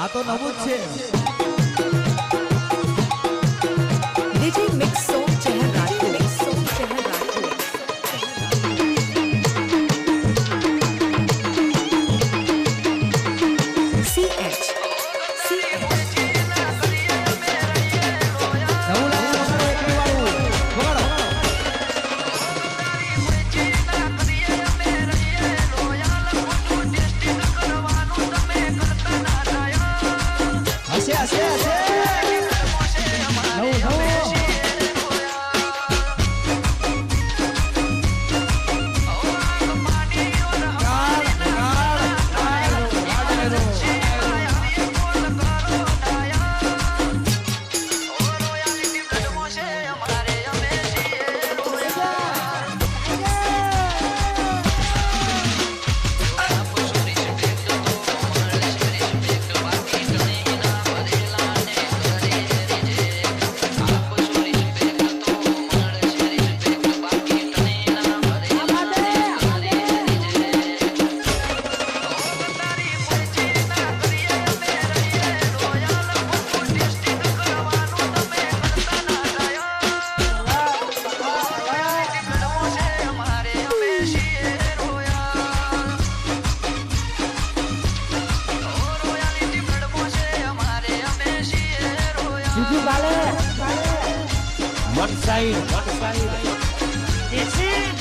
આ તો નવું જ છે. બીજું કાલે વન સાઈડ વન સાઈડ